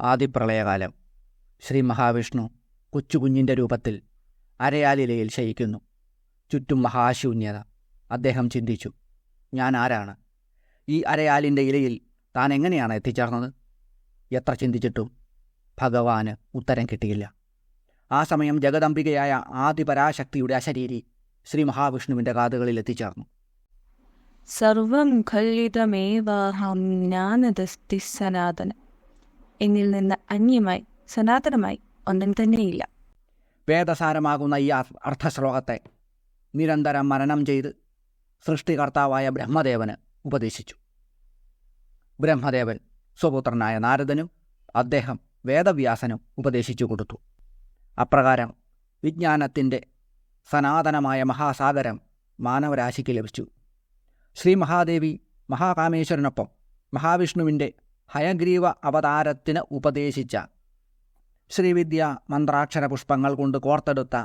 ആദിപ്രളയകാലം. ശ്രീ മഹാവിഷ്ണു കൊച്ചുകുഞ്ഞിന്റെ രൂപത്തിൽ അരയാലിലയിൽ ശയിക്കുന്നു. ചുറ്റും മഹാശൂന്യത. അദ്ദേഹം ചിന്തിച്ചു ഞാൻ ആരാണ്? ഈ അരയാലിന്റെ ഇലയിൽ താൻ എങ്ങനെയാണ് എത്തിച്ചേർന്നത്? എത്ര ചിന്തിച്ചിട്ടും ഭഗവാന് ഉത്തരം കിട്ടിയില്ല. ആ സമയം ജഗദംബികയായ ആദിപരാശക്തിയുടെ അശരീരി ശ്രീ മഹാവിഷ്ണുവിന്റെ കാതുകളിൽ എത്തിച്ചേർന്നു. സർവം ഖലിതമേവാഹം ജ്ഞാനദസ്തി സനാതന എന്നിൽ നിന്ന് അന്യമായി സനാതനമായി ഒന്നും തന്നെയില്ല. വേദസാരമാകുന്ന ഈ അർത്ഥശ്ലോകത്തെ നിരന്തരം മരണം ചെയ്ത് സൃഷ്ടികർത്താവായ ബ്രഹ്മദേവന് ഉപദേശിച്ചു. ബ്രഹ്മദേവൻ സ്വപുത്രനായ നാരദനും അദ്ദേഹം വേദവ്യാസനും ഉപദേശിച്ചു കൊടുത്തു. അപ്രകാരം വിജ്ഞാനത്തിന്റെ സനാതനമായ മഹാസാഗരം മാനവരാശിക്ക് ലഭിച്ചു. ശ്രീ മഹാദേവി മഹാകാമേശ്വരനൊപ്പം മഹാവിഷ്ണുവിന്റെ ഹയഗ്രീവ അവതാരത്തിന് ഉപദേശിച്ച ശ്രീവിദ്യ മന്ത്രാക്ഷര പുഷ്പങ്ങൾ കൊണ്ട് കോർത്തെടുത്ത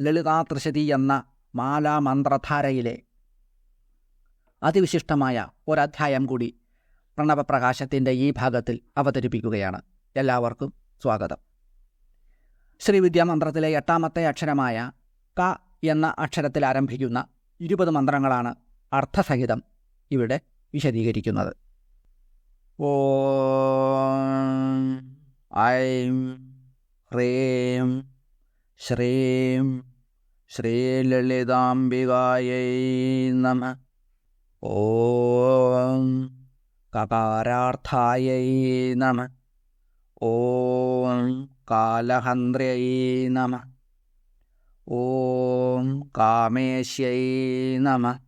ലളിതാത്രിശതി എന്ന മാലാമന്ത്രധാരയിലെ അതിവിശിഷ്ടമായ ഒരധ്യായം കൂടി പ്രണവപ്രകാശത്തിന്റെ ഈ ഭാഗത്തിൽ അവതരിപ്പിക്കുകയാണ്. എല്ലാവർക്കും സ്വാഗതം. ശ്രീവിദ്യ മന്ത്രത്തിലെ എട്ടാമത്തെ അക്ഷരമായ ക എന്ന അക്ഷരത്തിൽ ആരംഭിക്കുന്ന ഇരുപത് മന്ത്രങ്ങളാണ് അർത്ഥസഹിതം ഇവിടെ വിശദീകരിക്കുന്നത്. ഓം ഐം ഹ്രീം ശ്രീം ശ്രീലളിതാംബികായൈ നമ. ഓം കകാരാർത്ഥായൈ നമ. ഓം കാലഹന്ദ്രയൈ നമ. ഓം കാമേശ്യൈ നമ.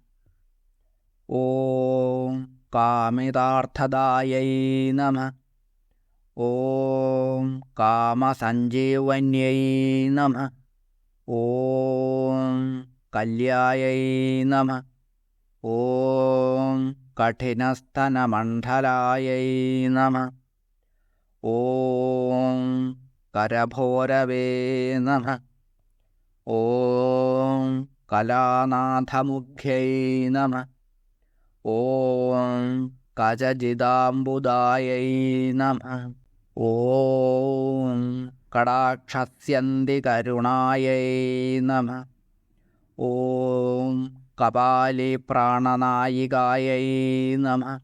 ഓം കാമിതാർത്ഥദായൈ നമ. ഓം കാമസഞ്ജീവന്യൈ നമ. ഓം കല്യായൈ നമ. ഓം കഠിനസ്തനമണ്ഡലായൈ നമ. ഓം കരഭോരവേ നമ. ഓം കലാനാഥമുഖ്യൈ നമ. ഓം കജജിതാംബുദായൈ നമ. ഓം കടാക്ഷസ്യന്തി കരുണായൈ നമ. ഓം കപാലി പ്രാണനായികായൈ നമ.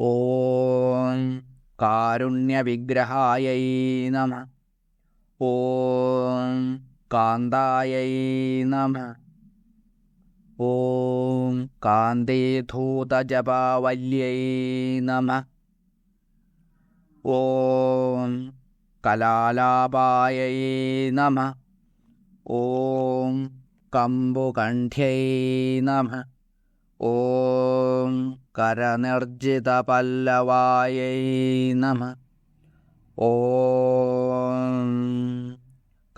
ഓം കാരുണ്യവിഗ്രഹായൈ നമ. ഓം കാന്തായൈ നമ. ഓം കാന്തീധൂതജപാവല്യൈ നമ. ഓം കലാലാപായൈ നമ. ഓം കമ്പുകണ്ഠ്യൈ നമ. ഓം കരനിർജിതപല്ലവായൈ നമ. ഓം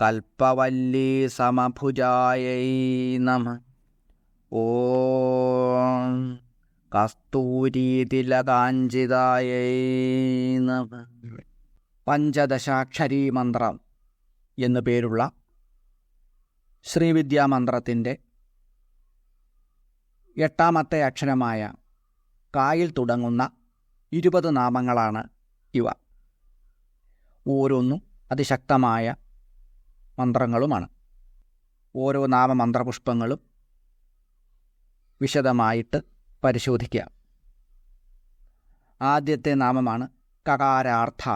കൽപ്പവല്ലീ സമഭുജായൈ നമ. ഓം കസ്തൂരീതിലകാഞ്ചിതായൈ പഞ്ചദശാക്ഷരീ മന്ത്രം എന്നു പേരുള്ള ശ്രീവിദ്യാമന്ത്രത്തിന്റെ എട്ടാമത്തെ അക്ഷരമായ കായിൽ തുടങ്ങുന്ന ഇരുപത് നാമങ്ങളാണ് ഇവ. ഓരോന്നും അതിശക്തമായ മന്ത്രങ്ങളുമാണ്. ഓരോ നാമമന്ത്രപുഷ്പങ്ങളും വിശദമായിട്ട് പരിശോധിക്കുക ആദ്യത്തെ നാമമാണ് കകാരാർത്ഥ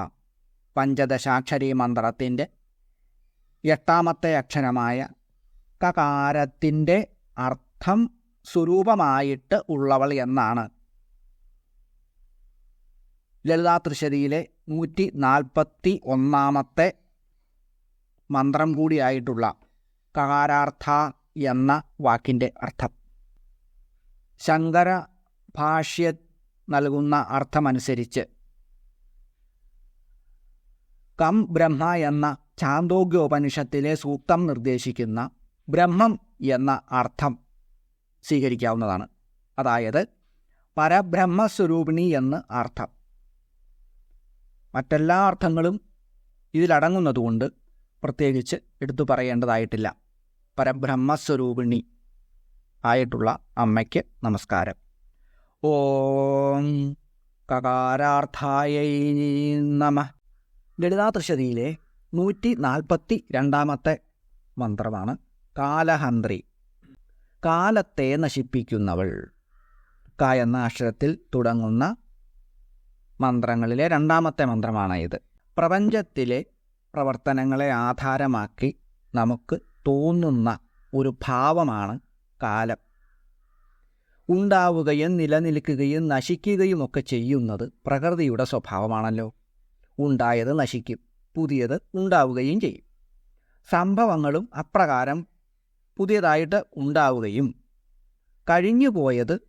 പഞ്ചദശാക്ഷരി മന്ത്രത്തിന്റെ എട്ടാമത്തെ അക്ഷരമായ കകാരത്തിന്റെ അർത്ഥം സ്വരൂപമായിട്ട് ഉള്ളവൾ എന്നാണ്. ലളിതാ തൃശ്ശതിയിലെ നൂറ്റി നാൽപ്പത്തി ഒന്നാമത്തെ മന്ത്രം കൂടിയായിട്ടുള്ള കകാരാർത്ഥ എന്ന വാക്കിന്റെ അർത്ഥം. ശങ്കര ഭാഷ്യ നൽകുന്ന അർത്ഥമനുസരിച്ച് കം ബ്രഹ്മ എന്ന ചാന്തോഗ്യോപനിഷത്തിലെ സൂക്തം നിർദ്ദേശിക്കുന്ന ബ്രഹ്മം എന്ന അർത്ഥം സ്വീകരിക്കാവുന്നതാണ്. അതായത് പരബ്രഹ്മസ്വരൂപിണി എന്ന് അർത്ഥം. മറ്റെല്ലാ അർത്ഥങ്ങളും ഇതിലടങ്ങുന്നതുകൊണ്ട് പ്രത്യേകിച്ച് എടുത്തു പറയേണ്ടതായിട്ടില്ല. പരബ്രഹ്മസ്വരൂപിണി. ആയിട്ടുള്ള അമ്മയ്ക്ക് നമസ്കാരം. ഓം കകാരാർത്ഥായൈ നമ. ലളിതാതൃശതിയിലെ നൂറ്റി നാൽപ്പത്തി രണ്ടാമത്തെ മന്ത്രമാണ് കാലഹന്ത്രി. കാലത്തെ നശിപ്പിക്കുന്നവൾ. ക എന്ന അക്ഷരത്തിൽ തുടങ്ങുന്ന മന്ത്രങ്ങളിലെ രണ്ടാമത്തെ മന്ത്രമാണ് ഇത് പ്രപഞ്ചത്തിലെ പ്രവർത്തനങ്ങളെ ആധാരമാക്കി നമുക്ക് തോന്നുന്ന ഒരു ഭാവമാണ് കാലം. ഉണ്ടാവുകയും നിലനിൽക്കുകയും നശിക്കുകയും ഒക്കെ ചെയ്യുന്നത് പ്രകൃതിയുടെ സ്വഭാവമാണല്ലോ. ഉണ്ടായത് നശിക്കും പുതിയത് ഉണ്ടാവുകയും ചെയ്യും. സംഭവങ്ങളും അപ്രകാരം പുതിയതായിട്ട് ഉണ്ടാവുകയും കഴിഞ്ഞുപോയത്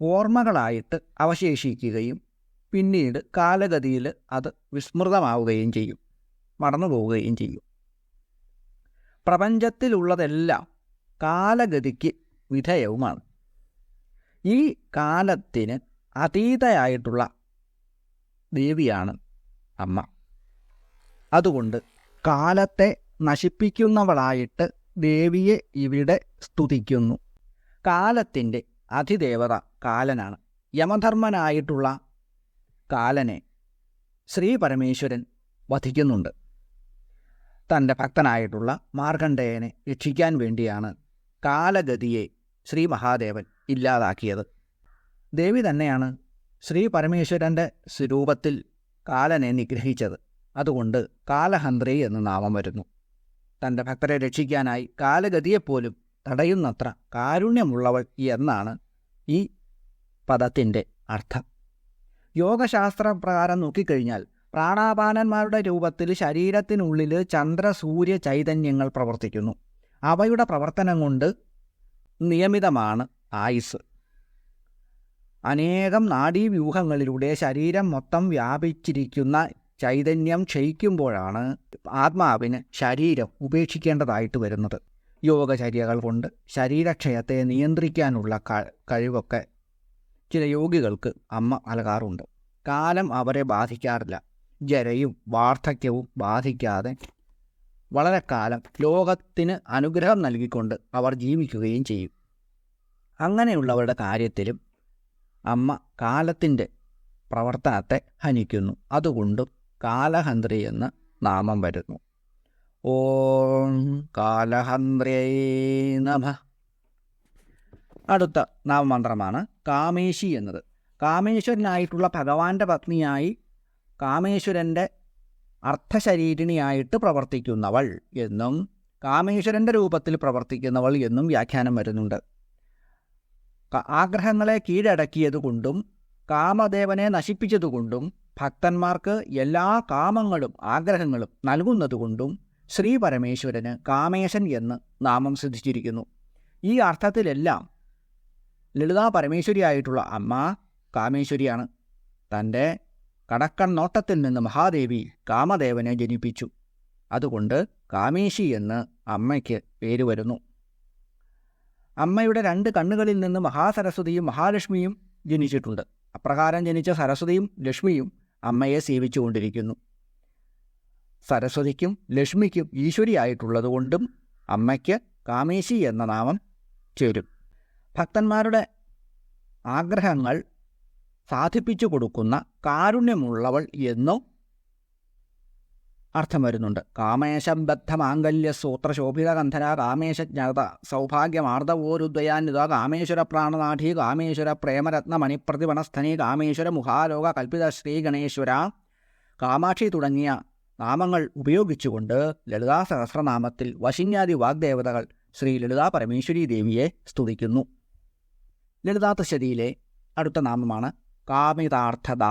ഓർമ്മകളായിട്ട് അവശേഷിക്കുകയും പിന്നീട് കാലഗതിയിൽ അത് വിസ്മൃതമാവുകയും ചെയ്യും മറന്നു പോവുകയും ചെയ്യും. പ്രപഞ്ചത്തിലുള്ളതെല്ലാം കാലഗതിക്ക് വിധേയവുമാണ്. ഈ കാലത്തിന് അതീതയായിട്ടുള്ള ദേവിയാണ് അമ്മ. അതുകൊണ്ട് കാലത്തെ നശിപ്പിക്കുന്നവളായിട്ട് ദേവിയെ ഇവിടെ സ്തുതിക്കുന്നു. കാലത്തിന്റെ അതിദേവത കാലനാണ്. യമധർമ്മനായിട്ടുള്ള കാലനെ ശ്രീ പരമേശ്വരൻ വധിക്കുന്നുണ്ട്. തന്റെ ഭക്തനായിട്ടുള്ള മാർക്കണ്ഡേയനെ രക്ഷിക്കാൻ വേണ്ടിയാണ് കാലഗതിയെ ശ്രീ മഹാദേവൻ ഇല്ലാതാക്കിയത്. ദേവി തന്നെയാണ് ശ്രീ പരമേശ്വരന്റെ സ്വരൂപത്തിൽ കാലനെ നിഗ്രഹിച്ചത്. അതുകൊണ്ട് കാലഹന്ത്രി എന്ന് നാമം വരുന്നു. തന്റെ ഭക്തരെ രക്ഷിക്കാനായി കാലഗതിയെപ്പോലും തടയുന്നത്ര കാരുണ്യമുള്ളവൾ എന്നാണ് ഈ പദത്തിന്റെ അർത്ഥം. യോഗശാസ്ത്രപ്രകാരം നോക്കിക്കഴിഞ്ഞാൽ പ്രാണാപാനന്മാരുടെ രൂപത്തിൽ ശരീരത്തിനുള്ളിൽ ചന്ദ്ര സൂര്യ ചൈതന്യങ്ങൾ പ്രവർത്തിക്കുന്നു. അവയുടെ പ്രവർത്തനം കൊണ്ട് നിയമിതമാണ് ആയുസ് അനേകം നാഡീവ്യൂഹങ്ങളിലൂടെ ശരീരം മൊത്തം വ്യാപിച്ചിരിക്കുന്ന ചൈതന്യം ക്ഷയിക്കുമ്പോഴാണ് ആത്മാവിന് ശരീരം ഉപേക്ഷിക്കേണ്ടതായിട്ട് വരുന്നത്. യോഗചര്യകൾ കൊണ്ട് ശരീരക്ഷയത്തെ നിയന്ത്രിക്കാനുള്ള കഴിവൊക്കെ ചില യോഗികൾക്ക് അമ്മ നൽകാറുണ്ട്. കാലം അവരെ ബാധിക്കാറില്ല. ജരയും വാർദ്ധക്യവും ബാധിക്കാതെ വളരെ കാലം ലോകത്തിന് അനുഗ്രഹം നൽകിക്കൊണ്ട് അവർ ജീവിക്കുകയും ചെയ്യും. അങ്ങനെയുള്ളവരുടെ കാര്യത്തിലും അമ്മ കാലത്തിന്റെ പ്രവർത്തനത്തെ ഹനിക്കുന്നു. അതുകൊണ്ടും കാലഹന്ത്രി എന്ന് നാമം വരുന്നു. ഓം കാലഹന്ത്രേ നമ. അടുത്ത നാമമന്ത്രമാണ് കാമേശി എന്നത്. കാമേശ്വരനായിട്ടുള്ള ഭഗവാന്റെ പത്നിയായി കാമേശ്വരന്റെ അർത്ഥശരീരിണിയായിട്ട് പ്രവർത്തിക്കുന്നവൾ എന്നും കാമേശ്വരന്റെ രൂപത്തിൽ പ്രവർത്തിക്കുന്നവൾ എന്നും വ്യാഖ്യാനം വരുന്നുണ്ട്. ആഗ്രഹങ്ങളെ കീഴടക്കിയതുകൊണ്ടും കാമദേവനെ നശിപ്പിച്ചതുകൊണ്ടും ഭക്തന്മാർക്ക് എല്ലാ കാമങ്ങളും ആഗ്രഹങ്ങളും നൽകുന്നതുകൊണ്ടും ശ്രീ പരമേശ്വരന് കാമേശൻ എന്ന് നാമം സിദ്ധിച്ചിരിക്കുന്നു. ഈ അർത്ഥത്തിലെല്ലാം ലളിതാ പരമേശ്വരിയായിട്ടുള്ള അമ്മ കാമേശ്വരിയാണ്. തന്റെ കടക്കൺ നോട്ടത്തിൽ നിന്ന് മഹാദേവി കാമദേവനെ ജനിപ്പിച്ചു. അതുകൊണ്ട് കാമേശി എന്ന് അമ്മയ്ക്ക് പേര് വരുന്നു. അമ്മയുടെ രണ്ട് കണ്ണുകളിൽ നിന്ന് മഹാസരസ്വതിയും മഹാലക്ഷ്മിയും ജനിച്ചിട്ടുണ്ട്. അപ്രകാരം ജനിച്ച സരസ്വതിയും ലക്ഷ്മിയും അമ്മയെ സേവിച്ചുകൊണ്ടിരിക്കുന്നു. സരസ്വതിക്കും ലക്ഷ്മിക്കും ഈശ്വരിയായിട്ടുള്ളതുകൊണ്ടും അമ്മയ്ക്ക് കാമേശി എന്ന നാമം ചേരും. ഭക്തന്മാരുടെ ആഗ്രഹങ്ങൾ സാധിപ്പിച്ചു കൊടുക്കുന്ന കാരുണ്യമുള്ളവൾ എന്നോ അർത്ഥം വരുന്നുണ്ട്. കാമേശം ബദ്ധമാംഗല്യ സൂത്ര ശോഭിതകന്ധന കാമേശ ജ്ഞാത സൗഭാഗ്യമാർദ്ദവോരുദ്വയാനിത കാമേശ്വര പ്രാണനാഠി കാമേശ്വര പ്രേമരത്ന മണിപ്രതിപണസ്ഥനി കാമേശ്വര മുഖാലോക കൽപ്പിത ശ്രീ ഗണേശ്വര കാമാക്ഷി തുടങ്ങിയ നാമങ്ങൾ ഉപയോഗിച്ചുകൊണ്ട് ലളിതാ സഹസ്രനാമത്തിൽ വശിന്യാദി വാഗ്ദേവതകൾ ശ്രീ ലളിതാ പരമേശ്വരി ദേവിയെ സ്തുതിക്കുന്നു. ലളിതാ തശതിയിലെ അടുത്ത നാമമാണ് കാമിതാർത്ഥത.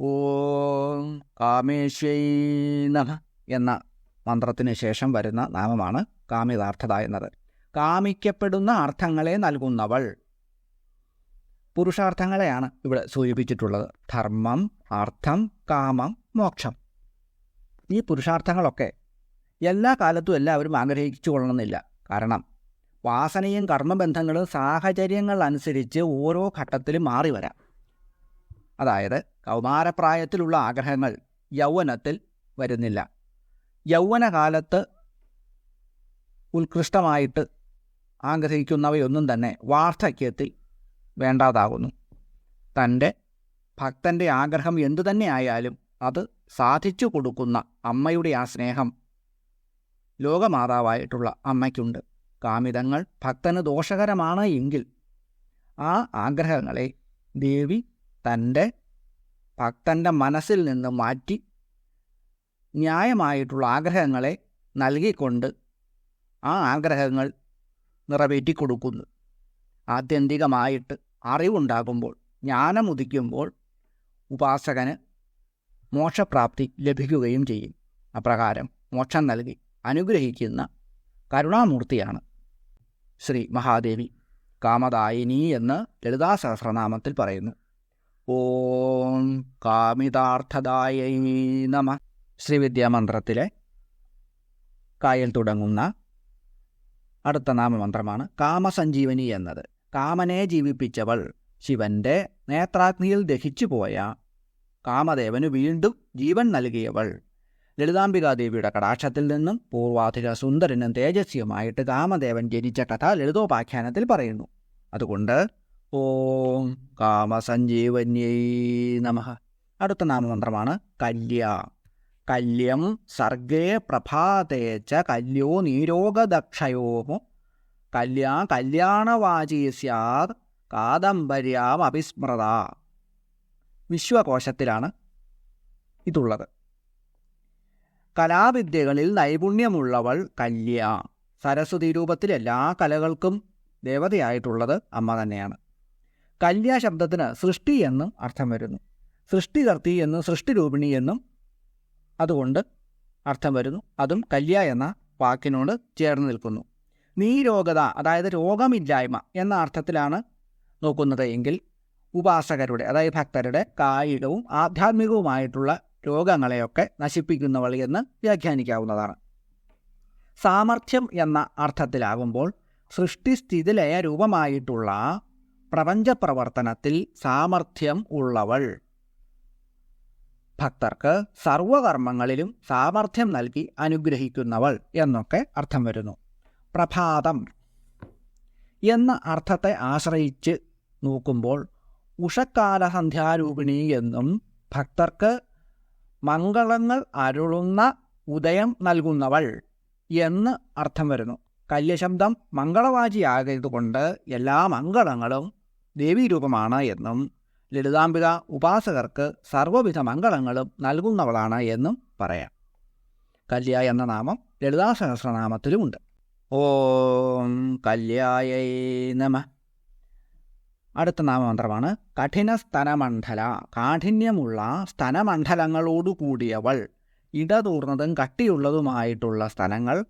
ഓം കാമേശ്വൈ എന്ന മന്ത്രത്തിന് ശേഷം വരുന്ന നാമമാണ് കാമിതാർത്ഥത എന്നത്. കാമിക്കപ്പെടുന്ന അർത്ഥങ്ങളെ നൽകുന്നവൾ. പുരുഷാർത്ഥങ്ങളെയാണ് ഇവിടെ സൂചിപ്പിച്ചിട്ടുള്ളത്. ധർമ്മം അർത്ഥം കാമം മോക്ഷം. ഈ പുരുഷാർത്ഥങ്ങളൊക്കെ എല്ലാ കാലത്തും എല്ലാവരും ആഗ്രഹിച്ചു കൊള്ളണമെന്നില്ല. കാരണം വാസനയും കർമ്മബന്ധങ്ങളും സാഹചര്യങ്ങൾ അനുസരിച്ച് ഓരോ ഘട്ടത്തിലും മാറി വരാം. അതായത് കൗമാരപ്രായത്തിലുള്ള ആഗ്രഹങ്ങൾ യൗവനത്തിൽ വരുന്നില്ല. യൗവനകാലത്ത് ഉത്കൃഷ്ടമായിട്ട് ആഗ്രഹിക്കുന്നവയൊന്നും തന്നെ വാർദ്ധക്യത്തിൽ വേണ്ടാതാകുന്നു. തന്റെ ഭക്തന്റെ ആഗ്രഹം എന്തു തന്നെ ആയാലും അത് സാധിച്ചു കൊടുക്കുന്ന അമ്മയുടെ ആ സ്നേഹം ലോകമാതാവായിട്ടുള്ള അമ്മയ്ക്കുണ്ട്. കാമിതങ്ങൾ ഭക്തന് ദോഷകരമാണ് എങ്കിൽ ആ ആഗ്രഹങ്ങളെ ദേവി തന്റെ ഭക്തന്റെ മനസ്സിൽ നിന്ന് മാറ്റി ന്യായമായിട്ടുള്ള ആഗ്രഹങ്ങളെ നൽകിക്കൊണ്ട് ആ ആഗ്രഹങ്ങൾ നിറവേറ്റിക്കൊടുക്കുന്നു ആത്യന്തികമായിട്ട് അറിവുണ്ടാകുമ്പോൾ ജ്ഞാനമുദിക്കുമ്പോൾ ഉപാസകന് മോക്ഷപ്രാപ്തി ലഭിക്കുകയും ചെയ്യും. അപ്രകാരം മോക്ഷം നൽകി അനുഗ്രഹിക്കുന്ന കരുണാമൂർത്തിയാണ് ശ്രീ മഹാദേവി കാമദായിനി എന്ന് ലളിതാ സഹസ്രനാമത്തിൽ പറയുന്നു. ഓം കാമിതാർത്ഥദായ നമ. ശ്രീവിദ്യാമന്ത്രത്തിലെ കായൽ തുടങ്ങുന്ന അടുത്ത നാമമന്ത്രമാണ് കാമസഞ്ജീവനി എന്നത്. കാമനെ ജീവിപ്പിച്ചവൾ ശിവന്റെ നേത്രാഗ്നിയിൽ ദഹിച്ചുപോയ കാമദേവന് വീണ്ടും ജീവൻ നൽകിയവൾ ലളിതാംബികാദേവിയുടെ കടാക്ഷത്തിൽ നിന്നും പൂർവാധിക സുന്ദരനും തേജസ്വിയുമായിട്ട് കാമദേവൻ ജനിച്ച കഥ ലളിതോപാഖ്യാനത്തിൽ പറയുന്നു. അതുകൊണ്ട് ഓം കാമസഞ്ജീവന്യൈ നമ. അടുത്ത നാമമന്ത്രമാണ് കല്യ. കല്യം സർഗേ പ്രഭാതേ ച കല്യോ നീരോഗദക്ഷയോമോ കല്യാ കല്യാണവാചീ സ്യാത് കാദംബര്യാം അഭിസ്മൃത വിശ്വകോശത്തിലാണ് ഇതുള്ളത്. കലാവിദ്യകളിൽ നൈപുണ്യമുള്ളവൾ കല്യ. സരസ്വതി രൂപത്തിൽ എല്ലാ കലകൾക്കും ദേവതയായിട്ടുള്ളത് അമ്മ തന്നെയാണ്. കല്യ ശബ്ദത്തിന് സൃഷ്ടി എന്നും അർത്ഥം വരുന്നു. സൃഷ്ടികർത്തി എന്നും സൃഷ്ടിരൂപിണി എന്നും അതുകൊണ്ട് അർത്ഥം വരുന്നു. അതും കല്യ എന്ന വാക്കിനോട് ചേർന്ന് നിൽക്കുന്നു. നീരോഗത അതായത് രോഗമില്ലായ്മ എന്ന അർത്ഥത്തിലാണ് നോക്കുന്നത് എങ്കിൽ ഉപാസകരുടെ അതായത് ഭക്തരുടെ കായികവും ആധ്യാത്മികവുമായിട്ടുള്ള രോഗങ്ങളെയൊക്കെ നശിപ്പിക്കുന്നവൾ എന്ന് വ്യാഖ്യാനിക്കാവുന്നതാണ്. സാമർഥ്യം എന്ന അർത്ഥത്തിലാകുമ്പോൾ സൃഷ്ടിസ്ഥിതിലയ രൂപമായിട്ടുള്ള പ്രപഞ്ചപ്രവർത്തനത്തിൽ സാമർഥ്യം ഉള്ളവൾ. ഭക്തർക്ക് സർവകർമ്മങ്ങളിലും സാമർഥ്യം നൽകി അനുഗ്രഹിക്കുന്നവൾ എന്നൊക്കെ അർത്ഥം വരുന്നു. പ്രഭാതം എന്ന അർത്ഥത്തെ ആശ്രയിച്ച് നോക്കുമ്പോൾ ഉഷക്കാല സന്ധ്യാരൂപിണി എന്നും ഭക്തർക്ക് മംഗളങ്ങൾ അരുളുന്ന ഉദയം നൽകുന്നവൾ എന്ന് അർത്ഥം വരുന്നു. കല്യശബ്ദം മംഗളവാചിയാകരുതുകൊണ്ട് എല്ലാ മംഗളങ്ങളും ദേവീരൂപമാണ് എന്നും ലളിതാംബിക ഉപാസകർക്ക് സർവവിധ മംഗളങ്ങളും നൽകുന്നവളാണ് എന്നും പറയാം. കല്യ എന്ന നാമം ലളിതാ സഹസ്രനാമത്തിലുമുണ്ട്. ഓം കല്യായ നമ. അടുത്ത നാമമന്ത്രമാണ്. കഠിന സ്തനമണ്ഡല. കാഠിന്യമുള്ള സ്തനമണ്ഡലങ്ങളോടു കൂടിയവൾ ഇടതൂർന്നതും കട്ടിയുള്ളതുമായിട്ടുള്ള സ്ഥലങ്ങൾ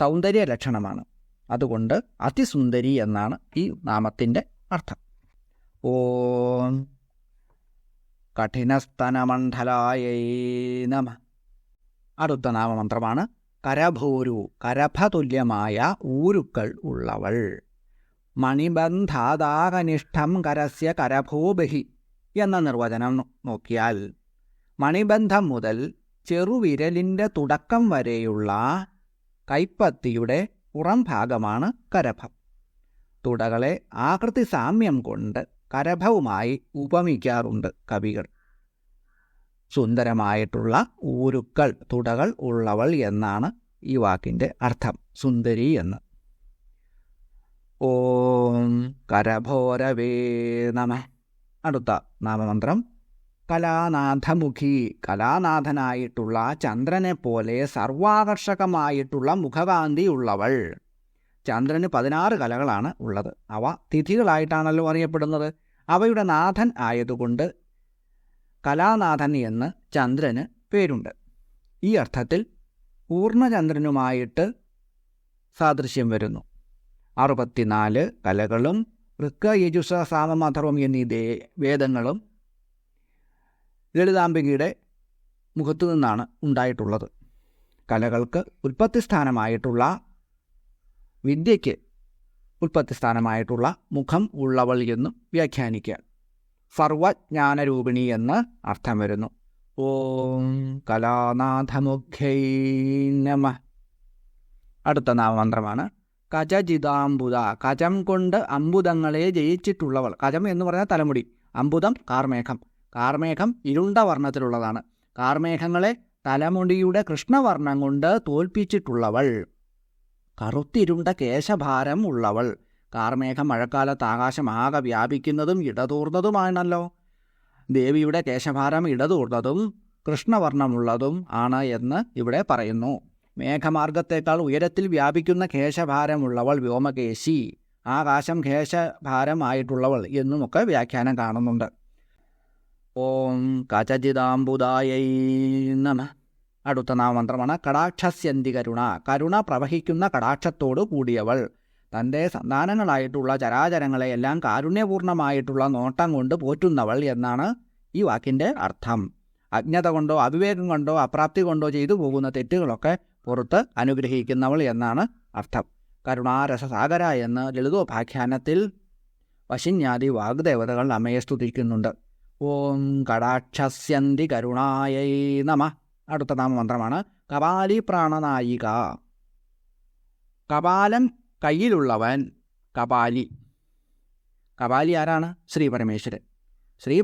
സൗന്ദര്യ ലക്ഷണമാണ് അതുകൊണ്ട് അതിസുന്ദരി എന്നാണ് ഈ നാമത്തിന്റെ അർത്ഥം. ഓം കഠിനസ്തനമണ്ഡലായ നമ. അടുത്ത നാമമന്ത്രമാണ്. കരഭൂരു. കരഭതുല്യമായ ഊരുക്കൾ ഉള്ളവൾ. മണിബന്ധാതാകനിഷ്ഠം കരസ്യ കരഭൂബഹി എന്ന നിർവചനം നോക്കിയാൽ മണിബന്ധം മുതൽ ചെറുവിരലിന്റെ തുടക്കം വരെയുള്ള കൈപ്പത്തിയുടെ പുറം ഭാഗമാണ് കരഭം. തുടകളെ ആകൃതി സാമ്യം കൊണ്ട് കരഭവുമായി ഉപമിക്കാറുണ്ട് കവികൾ. സുന്ദരമായിട്ടുള്ള ഊരുക്കൾ തുടകൾ ഉള്ളവൾ എന്നാണ് ഈ വാക്കിന്റെ അർത്ഥം. സുന്ദരി എന്ന്. ഓം കരഭോരവേ നമ. അടുത്ത നാമമന്ത്രം. കലാനാഥമുഖി കലാനാഥനായിട്ടുള്ള ചന്ദ്രനെ പോലെ സർവാകർഷകമായിട്ടുള്ള മുഖകാന്തി ഉള്ളവൾ. ചന്ദ്രന് പതിനാറ് കലകളാണ് ഉള്ളത്. അവ തിഥികളായിട്ടാണല്ലോ അറിയപ്പെടുന്നത്. അവയുടെ നാഥൻ ആയതുകൊണ്ട് കലാനാഥൻ എന്ന് ചന്ദ്രന് പേരുണ്ട്. ഈ അർത്ഥത്തിൽ പൂർണചന്ദ്രനുമായിട്ട് സാദൃശ്യം വരുന്നു. അറുപത്തിനാല് കലകളും ഋക്ക യജുസ സാമമാധർവം എന്നീ ദേ വേദങ്ങളും ലളിതാംബികയുടെ മുഖത്തു നിന്നാണ് ഉണ്ടായിട്ടുള്ളത്. കലകൾക്ക് ഉൽപ്പത്തി സ്ഥാനമായിട്ടുള്ള വിദ്യയ്ക്ക് ഉൽപ്പത്തി സ്ഥാനമായിട്ടുള്ള മുഖം ഉള്ളവൾ എന്നും വ്യാഖ്യാനിക്കുക. സർവജ്ഞാനരൂപിണി എന്ന് അർത്ഥം വരുന്നു. ഓം കലാനാഥമുഖ്യൈ നമ. അടുത്ത നാമമന്ത്രമാണ് കജജിതാംബുത കജം കൊണ്ട് അമ്പുതങ്ങളെ ജയിച്ചിട്ടുള്ളവൾ. കജം എന്ന് പറഞ്ഞാൽ തലമുടി. അമ്പുതം കാർമേഘം. കാർമേഘം ഇരുണ്ട വർണത്തിലുള്ളതാണ് കാർമേഘങ്ങളെ തലമുടിയുടെ കൃഷ്ണവർണം കൊണ്ട് തോൽപ്പിച്ചിട്ടുള്ളവൾ. കറുത്തിരുണ്ട കേശഭാരം ഉള്ളവൾ. കാർമേഘം മഴക്കാലത്ത് ആകാശമാകെ വ്യാപിക്കുന്നതും ഇടതൂർന്നതുമാണല്ലോ. ദേവിയുടെ കേശഭാരം ഇടതൂർന്നതും കൃഷ്ണവർണമുള്ളതും ആണ് എന്ന് ഇവിടെ പറയുന്നു. മേഘമാർഗത്തേക്കാൾ ഉയരത്തിൽ വ്യാപിക്കുന്ന കേശഭാരമുള്ളവൾ വ്യോമകേശി. ആകാശം കേശഭാരമായിട്ടുള്ളവൾ എന്നുമൊക്കെ വ്യാഖ്യാനം കാണുന്നുണ്ട്. ഓം കചചിതാംബുദായൈ നമ. അടുത്ത നാമന്ത്രമാണ് കടാക്ഷസ്യന്തി കരുണ. കരുണ പ്രവഹിക്കുന്ന കടാക്ഷത്തോടു കൂടിയവൾ. തന്റെ സന്താനങ്ങളായിട്ടുള്ള ചരാചരങ്ങളെയെല്ലാം കാരുണ്യപൂർണമായിട്ടുള്ള നോട്ടം കൊണ്ട് പോറ്റുന്നവൾ എന്നാണ് ഈ വാക്കിന്റെ അർത്ഥം. അജ്ഞത കൊണ്ടോ അവിവേകം കൊണ്ടോ അപ്രാപ്തി കൊണ്ടോ ചെയ്തു പോകുന്ന തെറ്റുകളൊക്കെ പുറത്ത് അനുഗ്രഹിക്കുന്നവൾ എന്നാണ് അർത്ഥം. കരുണാരസസാഗര എന്ന് ലളിതോപാഖ്യാനത്തിൽ വശിന്യാദി വാഗ്ദേവതകൾ അമ്മയെ സ്തുതിക്കുന്നുണ്ട്. ഓം കടാക്ഷസ്യന്തി കരുണായൈ നമ. അടുത്ത നാമമന്ത്രമാണ് കപാലി പ്രാണനായിക കപാലം കയ്യിലുള്ളവൻ കപാലി. കപാലി ആരാണ്? ശ്രീ പരമേശ്വരൻ. ശ്രീ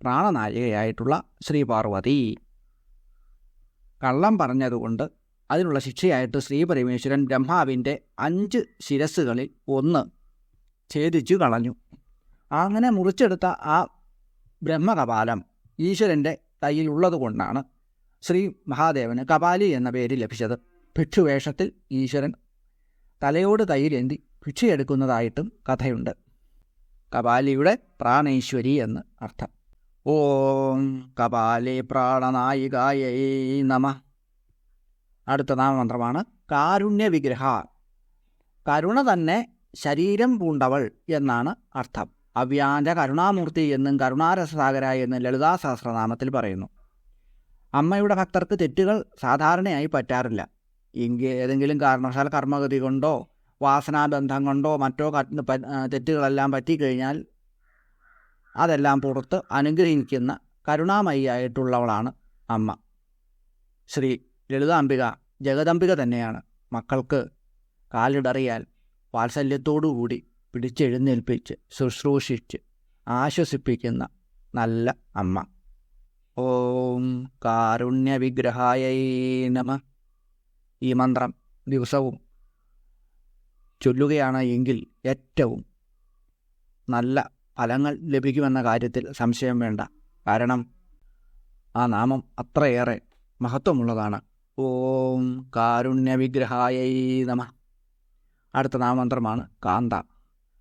പ്രാണനായികയായിട്ടുള്ള ശ്രീ പാർവതി. കള്ളം പറഞ്ഞതുകൊണ്ട് അതിനുള്ള ശിക്ഷയായിട്ട് ശ്രീപരമേശ്വരൻ ബ്രഹ്മാവിന്റെ അഞ്ച് ശിരസ്സുകളിൽ ഒന്ന് ഛേദിച്ചു കളഞ്ഞു. അങ്ങനെ മുറിച്ചെടുത്ത ആ ബ്രഹ്മകപാലം ഈശ്വരന്റെ കയ്യിലുള്ളതുകൊണ്ടാണ് ശ്രീ മഹാദേവന് കപാലി എന്ന പേര് ലഭിച്ചത്. ഭിക്ഷുവേഷത്തിൽ ഈശ്വരൻ തലയോട് കയ്യിലേന്തി ഭിക്ഷയെടുക്കുന്നതായിട്ടും കഥയുണ്ട്. കപാലിയുടെ പ്രാണേശ്വരി എന്ന് അർത്ഥം. ഓം കപാലി പ്രാണനായികായൈ നമ. അടുത്ത നാമമന്ത്രമാണ് കാരുണ്യ വിഗ്രഹ കരുണ തന്നെ ശരീരം പൂണ്ടവൾ എന്നാണ് അർത്ഥം. അവ്യാജ കരുണാമൂർത്തി എന്നും കരുണാരസസാഗര എന്നും ലളിതാ സഹസ്രനാമത്തിൽ പറയുന്നു. അമ്മയുടെ ഭക്തർക്ക് തെറ്റുകൾ സാധാരണയായി പറ്റാറില്ല. എങ്കിൽ ഏതെങ്കിലും കാരണവശാൽ കർമ്മഗതി കൊണ്ടോ വാസനാബന്ധം കൊണ്ടോ മറ്റോ തെറ്റുകളെല്ലാം പറ്റിക്കഴിഞ്ഞാൽ അതെല്ലാം പുറത്ത് അനുഗ്രഹിക്കുന്ന കരുണാമയിയായിട്ടുള്ളവളാണ് അമ്മ. ശ്രീ ലളിതാംബിക ജഗദംബിക തന്നെയാണ്. മക്കൾക്ക് കാലിടറിയാൽ വാത്സല്യത്തോടുകൂടി പിടിച്ചെഴുന്നേൽപ്പിച്ച് ശുശ്രൂഷിച്ച് ആശ്വസിപ്പിക്കുന്ന നല്ല അമ്മ. ഓം കാരുണ്യവിഗ്രഹായൈ നമ. ഈ മന്ത്രം ദിവസവും ചൊല്ലുകയാണ് എങ്കിൽ ഏറ്റവും നല്ല ഫലങ്ങൾ ലഭിക്കുമെന്ന കാര്യത്തിൽ സംശയം വേണ്ട. കാരണം ആ നാമം അത്രയേറെ മഹത്വമുള്ളതാണ്. ഓം കാരുണ്യവിഗ്രഹായൈ നമ. അടുത്ത നാമമന്ത്രമാണ് കാന്ത.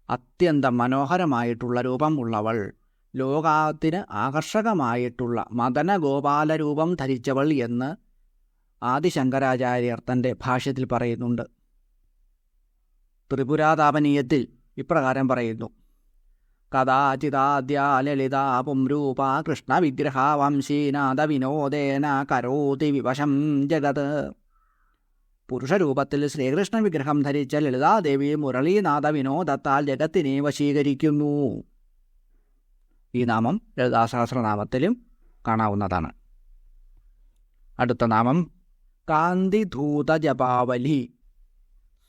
അത്യന്തം മനോഹരമായിട്ടുള്ള രൂപം ഉള്ളവൾ. ലോകത്തിന് ആകർഷകമായിട്ടുള്ള മദനഗോപാല രൂപം ധരിച്ചവൾ എന്ന് ആദിശങ്കരാചാര്യർ തന്റെ ഭാഷ്യത്തിൽ പറയുന്നുണ്ട്. ത്രിപുരാതാപനീയത്തിൽ ഇപ്രകാരം പറയുന്നു. കഥാചിതാദ്യ ലളിതാ പുംരൂപ കൃഷ്ണവിഗ്രഹ വംശീനാഥ വിനോദേന കരോതി വിവശം ജഗത്. പുരുഷരൂപത്തിൽ ശ്രീകൃഷ്ണ വിഗ്രഹം ധരിച്ച ലളിതാദേവി മുരളീനാഥ വിനോദത്താൽ ജഗത്തിനെ വശീകരിക്കുന്നു. ഈ നാമം ലളിതാസഹസ്രനാമത്തിലും കാണാവുന്നതാണ്. അടുത്ത നാമം കാന്തിധൂത ജപാവലി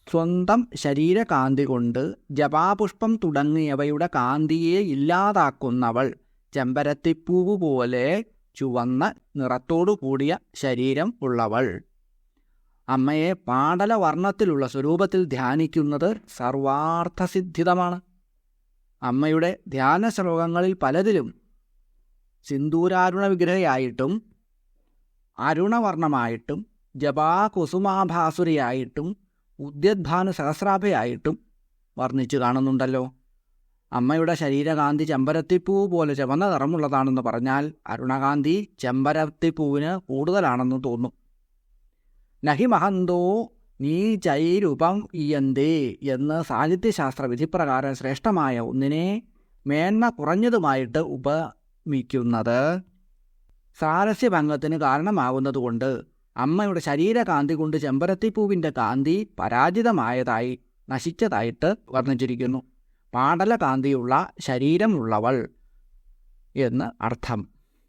സ്വന്തം ശരീരകാന്തി കൊണ്ട് ജപാപുഷ്പം തുടങ്ങിയവയുടെ കാന്തിയെ ഇല്ലാതാക്കുന്നവൾ ചെമ്പരത്തിപ്പൂവ് പോലെ ചുവന്ന നിറത്തോടു കൂടിയ ശരീരം ഉള്ളവൾ. അമ്മയെ പാടലവർണത്തിലുള്ള സ്വരൂപത്തിൽ ധ്യാനിക്കുന്നത് സർവാർത്ഥസിദ്ധിതമാണ്. അമ്മയുടെ ധ്യാന ശ്ലോകങ്ങളിൽ പലതിലും സിന്ദൂരാരുണ വിഗ്രഹയായിട്ടും അരുണവർണമായിട്ടും ജപാകുസുമാഭാസുരിയായിട്ടും ഉദ്യദ്ഭാനു സഹസ്രാഭയായിട്ടും വർണിച്ചു കാണുന്നുണ്ടല്ലോ. അമ്മയുടെ ശരീരകാന്തി ചെമ്പരത്തിപ്പൂ പോലെ ചുവന്ന നിറമുള്ളതാണെന്ന് പറഞ്ഞാൽ അരുണകാന്തി ചെമ്പരത്തിപ്പൂവിന് കൂടുതലാണെന്ന് തോന്നും. നഹി മഹന്തോ നീ ചൈരൂപം ഇയന്തേ എന്ന് സാഹിത്യശാസ്ത്ര വിധിപ്രകാരം ശ്രേഷ്ഠമായ ഒന്നിനെ മേന്മ കുറഞ്ഞതുമായിട്ട് ഉപമിക്കുന്നത് സാരസ്യഭംഗത്തിന് കാരണമാകുന്നതുകൊണ്ട് അമ്മയുടെ ശരീരകാന്തി കൊണ്ട് ചെമ്പരത്തിപ്പൂവിന്റെ കാന്തി പരാജിതമായതായി നശിച്ചതായിട്ട് വർണിച്ചിരിക്കുന്നു. പാടലകാന്തിയുള്ള ശരീരമുള്ളവൾ എന്ന് അർത്ഥം.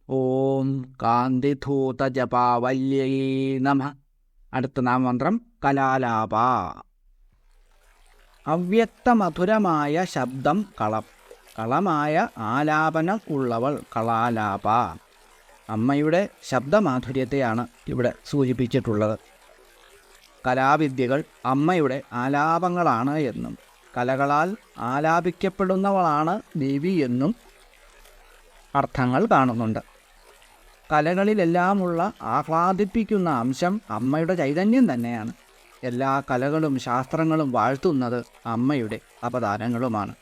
ഓം കാന്തിധൂത ജപാവല്യൈ നമ. അടുത്ത നാമമന്ത്രം കലാലാപ. അവ്യക്തമധുരമായ ശബ്ദം കളം. കളമായ ആലാപനം ഉള്ളവൾ കളാലാപ അമ്മയുടെ ശബ്ദമാധുര്യത്തെയാണ് ഇവിടെ സൂചിപ്പിച്ചിട്ടുള്ളത്. കലാവിദ്യകൾ അമ്മയുടെ ആലാപങ്ങളാണ് എന്നും കലകളാൽ ആലാപിക്കപ്പെടുന്നവളാണ് ദേവി എന്നും അർത്ഥങ്ങൾ കാണുന്നുണ്ട്. കലകളിലെല്ലാമുള്ള ആഹ്ലാദിപ്പിക്കുന്ന അംശം അമ്മയുടെ ചൈതന്യം തന്നെയാണ്. എല്ലാ കലകളും ശാസ്ത്രങ്ങളും വാഴ്ത്തുന്നത് അമ്മയുടെ അപദാനങ്ങളുമാണ്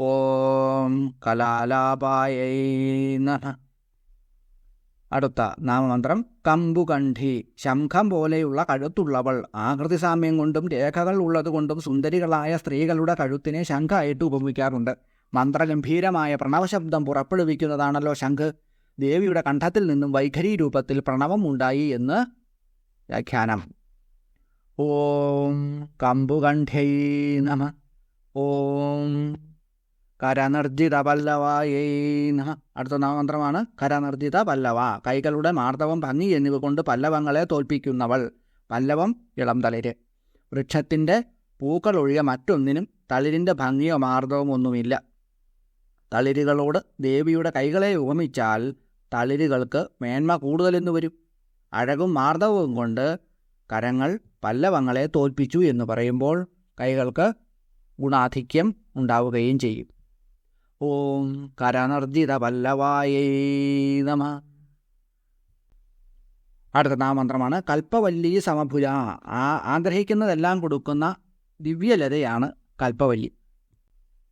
ഓം കലാലാപായ അടുത്ത നാമമന്ത്രം കമ്പുകണ്ഠി. ശംഖം പോലെയുള്ള കഴുത്തുള്ളവൾ. ആകൃതി സാമ്യം കൊണ്ടും രേഖകൾ ഉള്ളതുകൊണ്ടും സുന്ദരികളായ സ്ത്രീകളുടെ കഴുത്തിനെ ശംഖായിട്ട് ഉപയോഗിക്കാറുണ്ട് മന്ത്രഗംഭീരമായ പ്രണവശബ്ദം പുറപ്പെടുവിക്കുന്നതാണല്ലോ ശംഖ്. ദേവിയുടെ കണ്ഠത്തിൽ നിന്നും വൈഖരി രൂപത്തിൽ പ്രണവം ഉണ്ടായി എന്ന് വ്യാഖ്യാനം. ഓം കമ്പുകണ്ഠൈ നമ. ഓം കരനിർജിത പല്ലവായേ നമ അടുത്ത നാമന്ത്രമാണ് കരനിർജിത പല്ലവ. കൈകളുടെ മാർദ്ദവം ഭംഗി എന്നിവ കൊണ്ട് പല്ലവങ്ങളെ തോൽപ്പിക്കുന്നവൾ. പല്ലവം ഇളം തളിര്. വൃക്ഷത്തിന്റെ പൂക്കളൊഴികെ മറ്റൊന്നിനും തളിരിന്റെ ഭംഗിയോ മാർദ്ദവമോ ഒന്നുമില്ല. തളിരുകളോട് ദേവിയുടെ കൈകളെ ഉപമിച്ചാൽ തളിരുകൾക്ക് മേന്മ കൂടുതലെന്ന് വരും. അഴകും മാർദ്ദവവും കൊണ്ട് കരങ്ങൾ പല്ലവങ്ങളെ തോൽപ്പിച്ചു എന്ന് പറയുമ്പോൾ കൈകൾക്ക് ഗുണാധിക്യം ഉണ്ടാവുകയും ചെയ്യും. ഓം കരനർജിത പല്ലവായേ നമ. അടുത്ത നാമന്ത്രമാണ് കൽപ്പവല്ലി സമഭുജ. ആ ആഗ്രഹിക്കുന്നതെല്ലാം കൊടുക്കുന്ന ദിവ്യലതയാണ് കൽപ്പവല്ലി.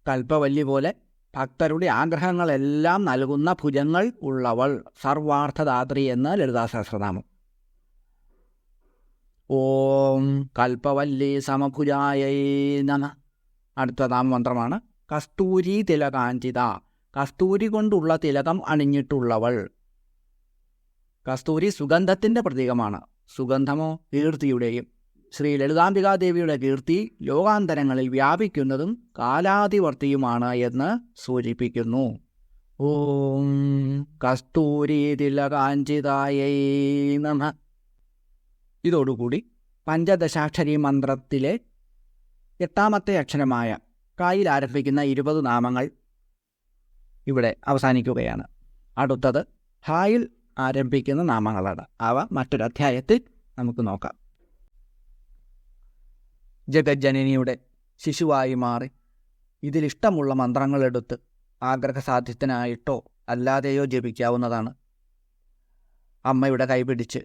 കൽപ്പവല്ലി പോലെ ഭക്തരുടെ ആഗ്രഹങ്ങളെല്ലാം നൽകുന്ന ഭുജങ്ങൾ ഉള്ളവൾ സർവാർത്ഥദാത്രി എന്ന് ലളിതാസഹസ്രനാമം. ഓം കൽപ്പവല്ലി സമഭുജായൈ നമ. അടുത്ത നാമമന്ത്രമാണ് കസ്തൂരി തിലകാഞ്ചിത. കസ്തൂരി കൊണ്ടുള്ള തിലകം അണിഞ്ഞിട്ടുള്ളവൾ. കസ്തൂരി സുഗന്ധത്തിന്റെ പ്രതീകമാണ്. സുഗന്ധമോ കീർത്തിയുടെയും ശ്രീ ലളിതാംബികാദേവിയുടെ കീർത്തി ലോകാന്തരങ്ങളിൽ വ്യാപിക്കുന്നതും കാലാതിവർത്തിയുമാണ് എന്ന് സൂചിപ്പിക്കുന്നു. ഓം കസ്തൂരി തിലകാഞ്ചിതായൈ നമ. ഇതോടുകൂടി പഞ്ചദശാക്ഷരി മന്ത്രത്തിലെ എട്ടാമത്തെ അക്ഷരമായ കായിൽ ആരംഭിക്കുന്ന ഇരുപത് നാമങ്ങൾ ഇവിടെ അവസാനിക്കുകയാണ്. അടുത്തത് ഹായിൽ ആരംഭിക്കുന്ന നാമങ്ങളാണ്. അവ മറ്റൊരു അധ്യായത്തിൽ നമുക്ക് നോക്കാം. ജഗജ്ജനനിയുടെ ശിശുവായി മാറി ഇതിലിഷ്ടമുള്ള മന്ത്രങ്ങളെടുത്ത് ആഗ്രഹസാധ്യത്തിനായിട്ടോ അല്ലാതെയോ ജപിക്കാവുന്നതാണ്. അമ്മയുടെ കൈപിടിച്ച്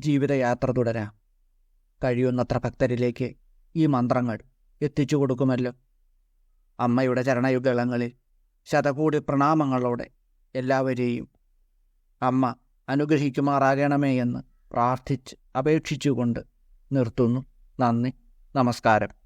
ജീവിതയാത്ര തുടരാം. കഴിയുന്നത്ര ഭക്തരിലേക്ക് ഈ മന്ത്രങ്ങൾ എത്തിച്ചു കൊടുക്കുമല്ലോ. അമ്മയുടെ ചരണയുഗളങ്ങളിൽ ശതകൂടി പ്രണാമങ്ങളോടെ എല്ലാവരെയും അമ്മ അനുഗ്രഹിക്കുമാറാകണമേ എന്ന് പ്രാർത്ഥിച്ച് അപേക്ഷിച്ചുകൊണ്ട് നിർത്തുന്നു. നന്ദി. നമസ്കാരം.